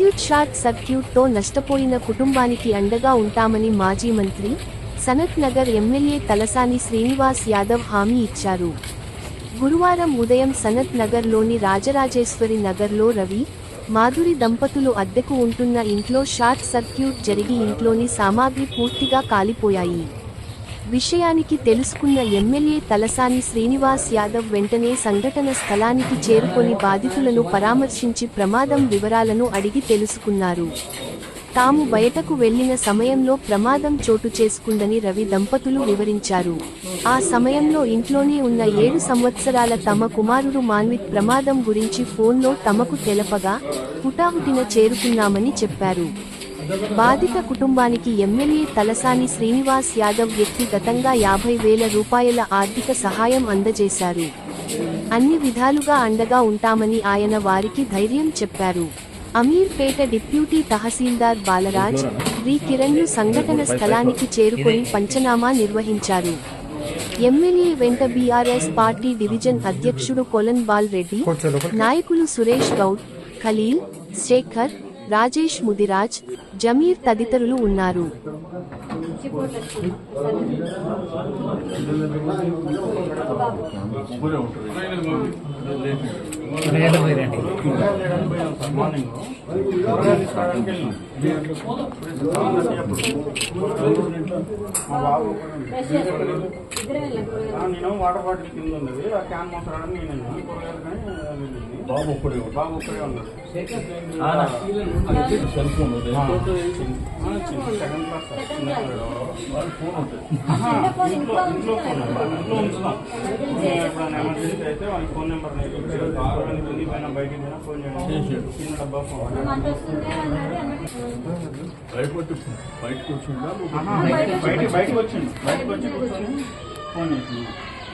విద్యుత్ షార్ట్ సర్క్యూట్తో నష్టపోయిన కుటుంబానికి అండగా ఉంటామని మాజీ మంత్రి సనత్ నగర్ ఎమ్మెల్యే తలసాని శ్రీనివాస్ యాదవ్ హామీ ఇచ్చారు. గురువారం ఉదయం సనత్ నగర్లోని రాజరాజేశ్వరి నగర్లో రవి మాధురి దంపతులు అద్దెకు ఉంటున్న ఇంట్లో షార్ట్ సర్క్యూట్ జరిగి ఇంట్లోని సామాగ్రి పూర్తిగా కాలిపోయాయి. విషయానికి తెలుసుకున్న ఎమ్మెల్యే తలసాని శ్రీనివాస్ యాదవ్ వెంటనే సంఘటన స్థలానికి చేరుకొని బాధితులను పరామర్శించి ప్రమాదం వివరాలను అడిగి తెలుసుకున్నారు. తాము బయటకు వెళ్ళిన సమయంలో ప్రమాదం చోటు చేసుకుందని రవి దంపతులు వివరించారు. ఆ సమయంలో ఇంట్లోనే ఉన్న ఏడు సంవత్సరాల తమ కుమారుడు మాన్విత్ ప్రమాదం గురించి ఫోన్లో తమకు తెలపగా హుటాహుటిన చేరుకున్నామని చెప్పారు. బాధిత కుటుంబానికి ఎమ్మెల్యే తలసాని శ్రీనివాస్ యాదవ్ వ్యక్తిగతంగా యాభై వేల రూపాయల ఆర్థిక సహాయం అందజేశారు. అన్ని విధాలుగా అండగా ఉంటామని ఆయన వారికి ధైర్యం చెప్పారు. Ameerpet deputy tahsildar Balaraj V. కిరణ్లు సంఘటన స్థలానికి చేరుకొని పంచనామా నిర్వహించారు. ఎమ్మెల్యే వెంట బీఆర్ఎస్ పార్టీ డివిజన్ అధ్యక్షుడు కొలన్ బాల్ రెడ్డి నాయకులు సురేష్ గౌడ్ ఖలీల్ శేఖర్ రాజేష్ ముదిరాజ్ జమీర్ తదితరులు ఉన్నారు. నేను వాటర్ బాటిల్ కింద ఉన్నది ఆ క్యాన్ మోసరాడని నేను వెళ్ళాను. కూరగాయలు కానీ వెళ్ళింది. బాబు ఒక్కడే బాబు ఒక్కడే ఉన్నాడు. Cell phone second class. ఆహా, ఇంట్లో ఇంట్లో ఫోన్ ఇంట్లో ఉంచుదాం ఎప్పుడైనా ఎమర్జెన్సీ అయితే వాళ్ళ ఫోన్ నెంబర్ కింది పైన బయటికి పోయినా ఫోన్ చేయడం. చిన్న డబ్బా ఫోన్. బయటకు బయటకు వచ్చిందా. బయటకు వచ్చిండు బయటకు వచ్చి కూర్చొని ఫోన్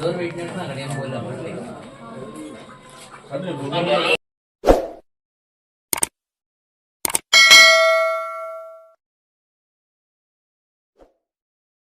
డోర్ పెట్టినట్టు అక్కడ ఏం అదే